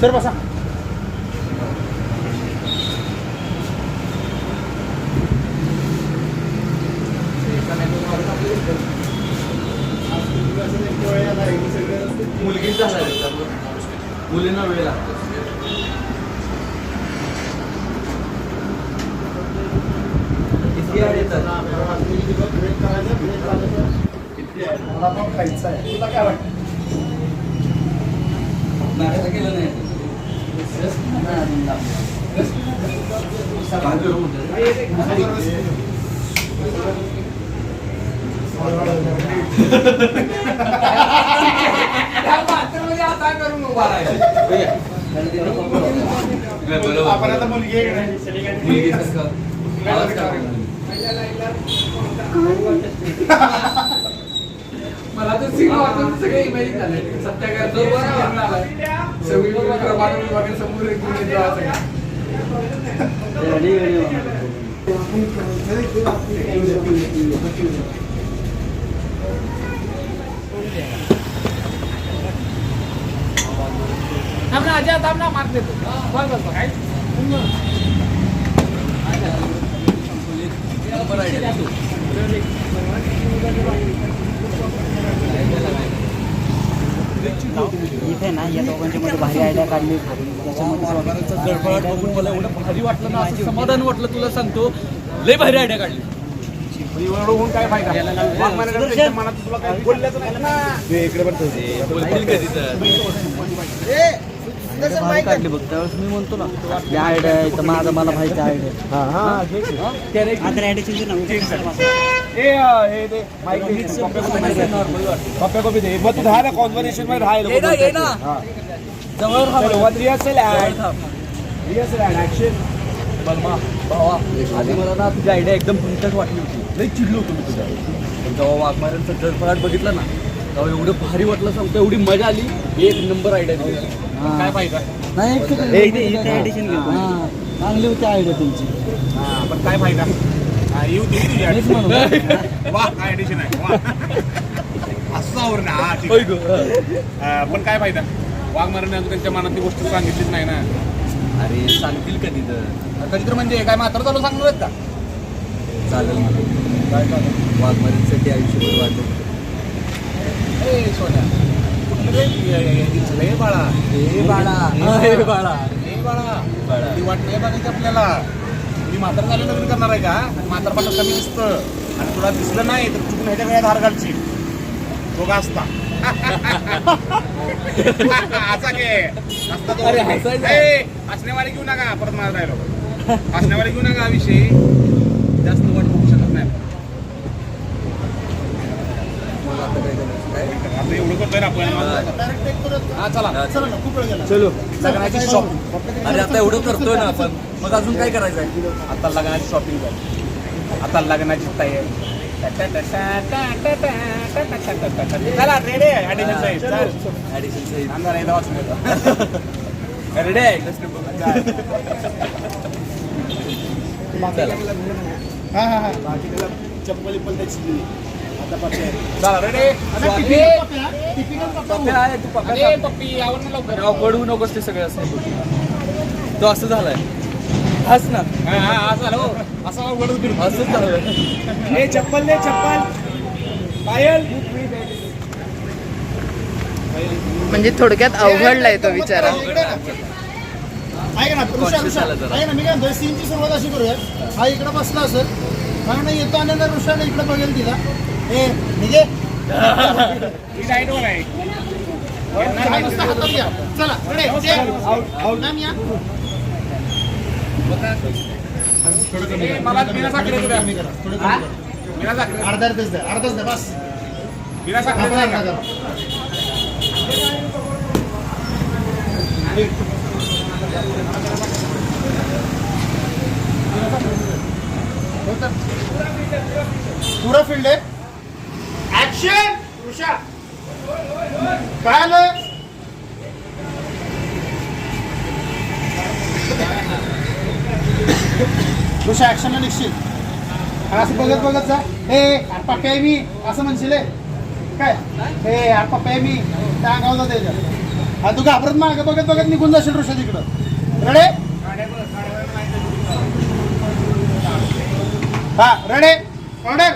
Sir बसा. झाला मुलींना वेळ लागतो. किती येतात मला पण खायचं आहे. तुला काय वाटतं? केला नाही काय करू म्हणतात? नाही, बरोबर. आपण आता मुलगी आहे का नाही? मला तर सिंग वाचून सगळे इमॅजिन झाले सत्याग्रह तो बरोबर आला. सगळी क्रमांक वगैरे समोर एक घेऊन येतो असं का? थांब ना अजय थांब ना मार्क देतो इथे ना या दोघांच्या मध्ये भारी आयडिया काढली. त्याच्यामध्ये वाघमाऱ्यांचं जळफळाट बघून मला एवढं भारी वाटलं ना असं समाधान वाटलं तुला सांगतो. लय भारी आयडिया काढली. होऊन काय फायदा? वाघमारेकडे त्यांच्या मनात तुला काय बोलल्याच नाही. ना इकडे पण तर भारी काढली बघ त्यावेळेस मी म्हणतो ना या आयडिया आहे तर माझा मला माहिती आयडिया हा हा हे? कॉन्व्हर्सेशनमध्ये राहायला ये ना, ये ना. जवळ चलो वन रिहर्सल रिहर्सल ऍक्शन बलमा भावा आधी मला ना तुझी आयडिया एकदम भुंकट वाटली होती. लई चिडलो होतो मी तुझ्या पण जेव्हा वाघमाऱ्यांचं जळफळाट बघितलं ना तेव्हा एवढं भारी वाटलं सांगतो एवढी मजा आली. एक नंबर आयडिया दिली. काय फायदा नाही चांगली होती आयडिया तुमची. हा पण काय फायदा? हा, येऊ दे तुझी मीच म्हणून. वा काय ऍडिशन आहे. वा असं हा, ठीक आहे. हा, पण काय फायदा? वाघमारेने अजून त्यांच्या मनातली गोष्ट सांगितलीच नाही ना. अरे सांगतील कधी तर. कधी तर म्हणजे काय मात्र चालू सांगणार आहेत का? चालेल मला काय वाघमारींसाठी आयुष्यभर वाटत ए सोन्या बाळा हे बाळा हे हे बाळा बाळा. ती वाट नाही बघायची आपल्याला. मी म्हातार झाले लग्न करणार आहे का? आणि म्हातारपणा कमी दिसतं. आणि तुला दिसलं नाही तर चुकून ह्याच्या वेळात हार घालची दोघा असता. असा असता तो. घेऊ नका परत मला राहिलो हसण्यावारी घेऊ नका विषय. जास्त वाट बघू शकत नाही मला आता काय करायचं काय आता एवढं करतोय ना आपण हा चला चलो लग्नाची शॉपिंग अरे आता एवढं करतोय ना आपण मग अजून काय करायचं आहे आता लग्नाची शॉपिंग कर आता लग्नाची तयारी चला रेडी आहे हा हा हा चप्पल पण त्याची ना नकोस ते सगळे असं. तो असं झालाय. हस ना. हा हा असं झालं हो. असं असंच झालं. हे चप्पल दे चप्पल. पायल. म्हणजे थोडक्यात अवघडलाय तो बिचारा ऐक ना ऋषा. ऐक ना मी काय म्हणतोय सीनची सुरुवात अशी करूया हा इकडे बसला असेल. हा ना येतो आणि नंतर ऋषाला इकडे बघेल तिला. ए निघे. चला मला बिना साखरे द्या. बिना साखरे. अर्धा अर्धच द्या अर्धच द्या बस. बिना साखरे द्या. पुरा फील्ड आहे. ऍक्शन ऋषा काय आलं ऋषा ऍक्शनला निघशील असं बघत बघत जा. हे यार पप्पा आहे मी असं म्हणशील. काय? हे यार पप्पा आहे मी. त्या अंगावर जाते हा तू घाबरत मागे बघत बघत निघून जाशील ऋषा तिकडं. रडे हा रडे ऑर्डर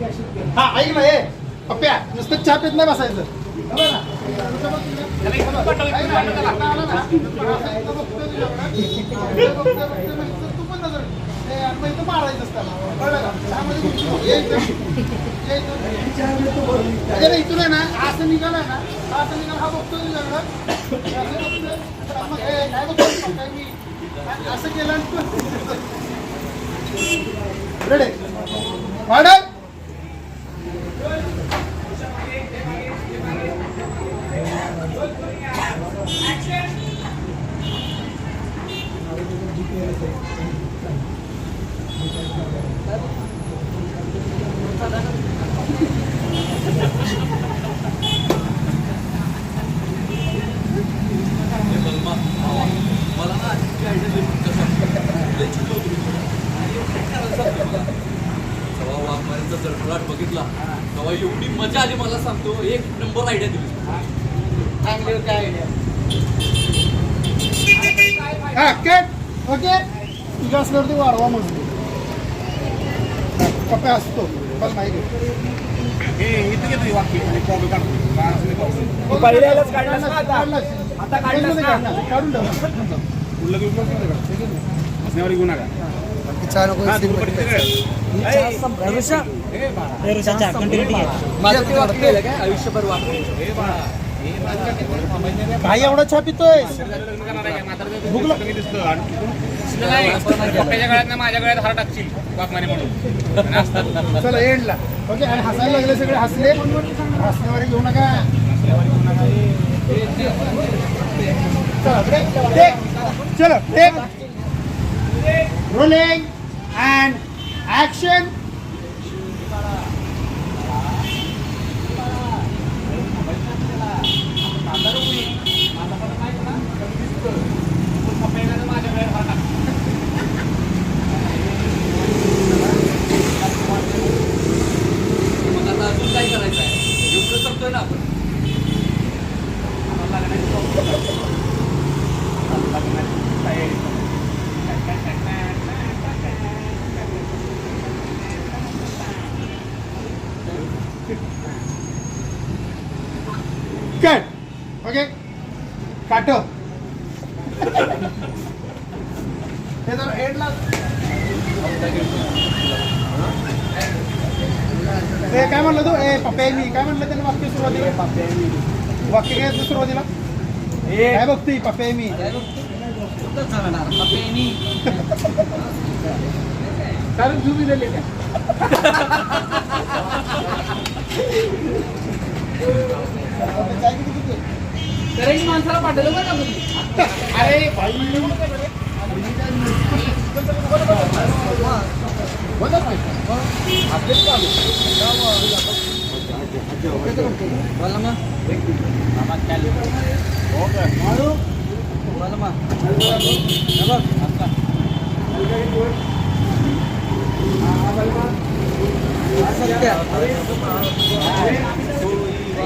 हा ऐक ना हे पप्प्या नुसतं चहा पित नाही बसायचं. आला ना, पण मारायचं असतं इथून आहे ना असं निघाला ना असं निघाला हा बघतो तुझ्याकडं असं बघतोय. ए, मी. असं केलं आणि तू- रेडी ऑर्डर हे बलमा, भावा, मला ना आजची आयडिया लई कसं वाटतं. लई चिडलो होतो मी. काय करायला सांगतो मला? जेव्हा वाघमाऱ्यांचा जळफळाट बघितला तेव्हा एवढी मजा आली मला सांगतो एक नंबर आयडिया दिली हा कट ओके असल्यावर ते वाढवा म्हणून. कप्पा असतो पण माहिती इथं घेतो वाक्य. आणि कॉपी काढतो. का असं नाही कॉपी. पहिल्यालाच काढलास ना आता. आता काढलास ना? काढून घेऊन काय? काय आयुष्यभर. भाई एवढा छा त्याच्या गळ्यात ना माझ्या गळ्यात हार टाकशील वाघमारे म्हणून. असतात. चला एंडला. ओके आणि हसायला लागले सगळे हसले? हसण्यावर घेऊ नका. चला चलो take rolling and action cut okay काटो हे जर एंडला ते काय म्हणलं तू? ए पप्पे मी काय म्हणलं त्याने वाक्य सुरुवातीला? पप्पे मी वाक्य काय असतं सुरुवातीला? काय बघतोय? पप्पे मी कारण तुम्ही दिले का माणसाला पाठवलं बरं का तुम्ही अरे भाई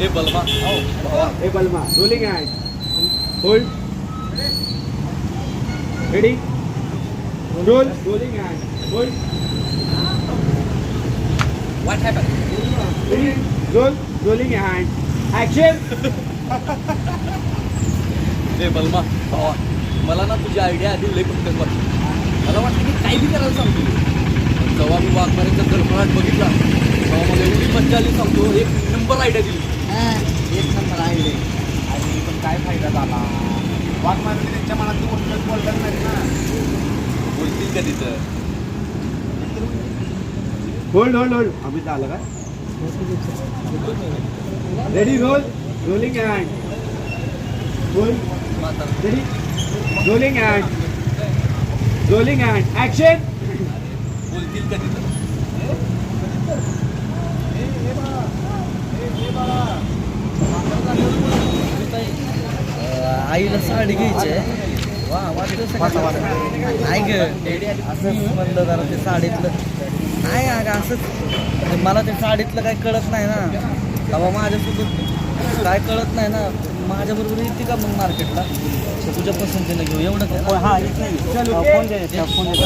हे बलमा. हे बलमा. Rolling hold ready roll rolling hold what happen roll rolling and action हे बलमा भावा मला ना तुझी आयडिया आधी लई पटकन वाटली. मला वाटलं की काही बी करायला सांगतो. जेव्हा मी वाघमाऱ्यांचा गडफडाट बघितला तेव्हा मला एवढी मज्जा आली सांगतो एक नंबर आयडिया दिली. एक नंबर आहे. आणि पण काय फायदा झाला? वाघ मारले त्यांच्या मनात बोलतात बोलतात नाही ना. बोलतील का तिथं? होल्ड होल्ड होल्ड अमित आलं का ready roll rolling and hold ready rolling and rolling and action बोलतील कधी तर आईला साडी घ्यायची आहे. वा वाटतं नाही ग असंच म्हणलं जरा ते साडीतलं. नाही अगं असंच. म्हणजे मला ते साडीतलं काही कळत नाही ना. तेव्हा माझ्यासोबत काय कळत नाही ना. माझ्याबरोबर येते का मग मार्केटला? तुझ्या पसंतीनं घेऊ. एवढं काय? हा येत. नाही फोन दे फोन दे.